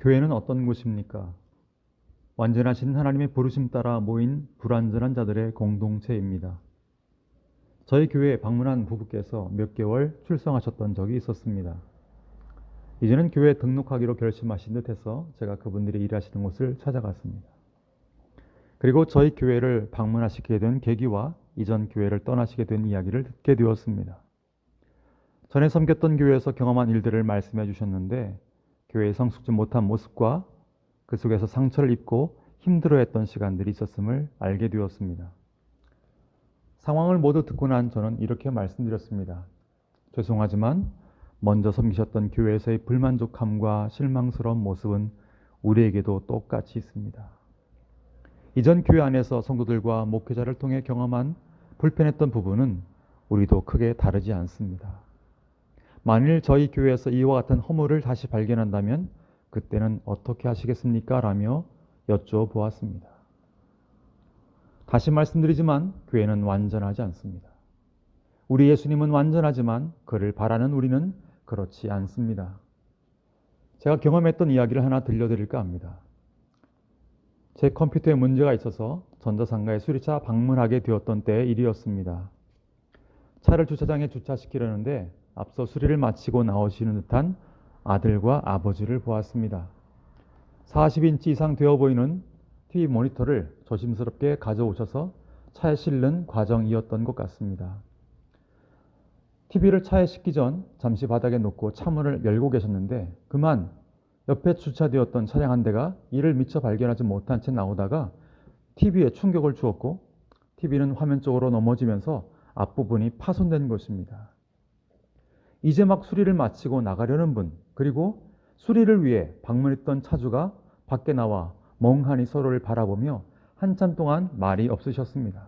교회는 어떤 곳입니까? 완전하신 하나님의 부르심 따라 모인 불완전한 자들의 공동체입니다. 저희 교회에 방문한 부부께서 몇 개월 출성하셨던 적이 있었습니다. 이제는 교회에 등록하기로 결심하신 듯 해서 제가 그분들이 일하시는 곳을 찾아갔습니다. 그리고 저희 교회를 방문하시게 된 계기와 이전 교회를 떠나시게 된 이야기를 듣게 되었습니다. 전에 섬겼던 교회에서 경험한 일들을 말씀해 주셨는데 교회에 성숙지 못한 모습과 그 속에서 상처를 입고 힘들어했던 시간들이 있었음을 알게 되었습니다. 상황을 모두 듣고 난 저는 이렇게 말씀드렸습니다. 죄송하지만 먼저 섬기셨던 교회에서의 불만족함과 실망스러운 모습은 우리에게도 똑같이 있습니다. 이전 교회 안에서 성도들과 목회자를 통해 경험한 불편했던 부분은 우리도 크게 다르지 않습니다. 만일 저희 교회에서 이와 같은 허물을 다시 발견한다면 그때는 어떻게 하시겠습니까? 라며 여쭤보았습니다. 다시 말씀드리지만 교회는 완전하지 않습니다. 우리 예수님은 완전하지만 그를 바라는 우리는 그렇지 않습니다. 제가 경험했던 이야기를 하나 들려드릴까 합니다. 제 컴퓨터에 문제가 있어서 전자상가에 수리차 방문하게 되었던 때의 일이었습니다. 차를 주차장에 주차시키려는데 앞서 수리를 마치고 나오시는 듯한 아들과 아버지를 보았습니다. 40인치 이상 되어 보이는 TV 모니터를 조심스럽게 가져오셔서 차에 실는 과정이었던 것 같습니다. TV를 차에 싣기 전 잠시 바닥에 놓고 차문을 열고 계셨는데 그만 옆에 주차되었던 차량 한 대가 이를 미처 발견하지 못한 채 나오다가 TV에 충격을 주었고 TV는 화면 쪽으로 넘어지면서 앞부분이 파손된 것입니다. 이제 막 수리를 마치고 나가려는 분, 그리고 수리를 위해 방문했던 차주가 밖에 나와 멍하니 서로를 바라보며 한참 동안 말이 없으셨습니다.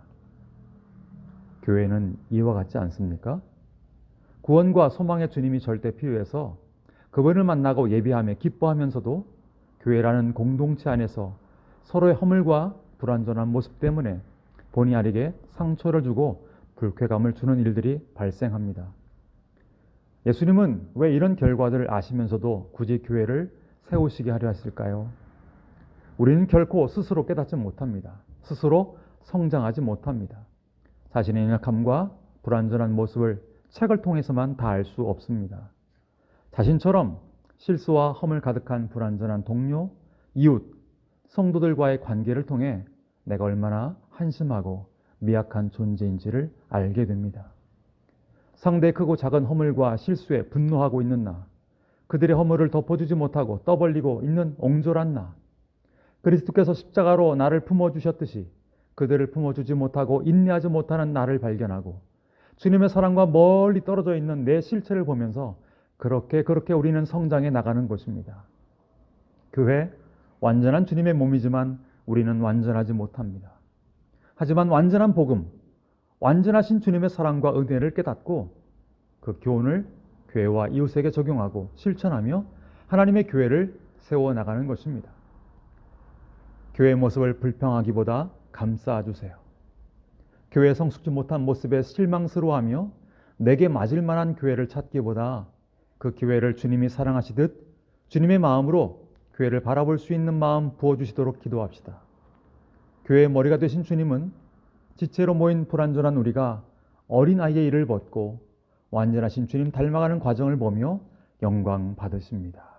교회는 이와 같지 않습니까? 구원과 소망의 주님이 절대 필요해서 그분을 만나고 예배하며 기뻐하면서도 교회라는 공동체 안에서 서로의 허물과 불완전한 모습 때문에 본의 아니게 상처를 주고 불쾌감을 주는 일들이 발생합니다. 예수님은 왜 이런 결과들을 아시면서도 굳이 교회를 세우시게 하려 했을까요? 우리는 결코 스스로 깨닫지 못합니다. 스스로 성장하지 못합니다. 자신의 연약함과 불완전한 모습을 책을 통해서만 다 알 수 없습니다. 자신처럼 실수와 허물 가득한 불완전한 동료, 이웃, 성도들과의 관계를 통해 내가 얼마나 한심하고 미약한 존재인지를 알게 됩니다. 상대의 크고 작은 허물과 실수에 분노하고 있는 나, 그들의 허물을 덮어주지 못하고 떠벌리고 있는 옹졸한 나, 그리스도께서 십자가로 나를 품어주셨듯이 그들을 품어주지 못하고 인내하지 못하는 나를 발견하고 주님의 사랑과 멀리 떨어져 있는 내 실체를 보면서 그렇게 그렇게 우리는 성장해 나가는 것입니다. 교회 완전한 주님의 몸이지만 우리는 완전하지 못합니다. 하지만 완전한 복음, 완전하신 주님의 사랑과 은혜를 깨닫고 그 교훈을 교회와 이웃에게 적용하고 실천하며 하나님의 교회를 세워 나가는 것입니다. 교회의 모습을 불평하기보다 감싸 주세요. 교회 성숙지 못한 모습에 실망스러워하며 내게 맞을 만한 교회를 찾기보다 그 교회를 주님이 사랑하시듯 주님의 마음으로 교회를 바라볼 수 있는 마음 부어주시도록 기도합시다. 교회의 머리가 되신 주님은 지체로 모인 불완전한 우리가 어린 아이의 일을 벗고 완전하신 주님 닮아가는 과정을 보며 영광 받으십니다.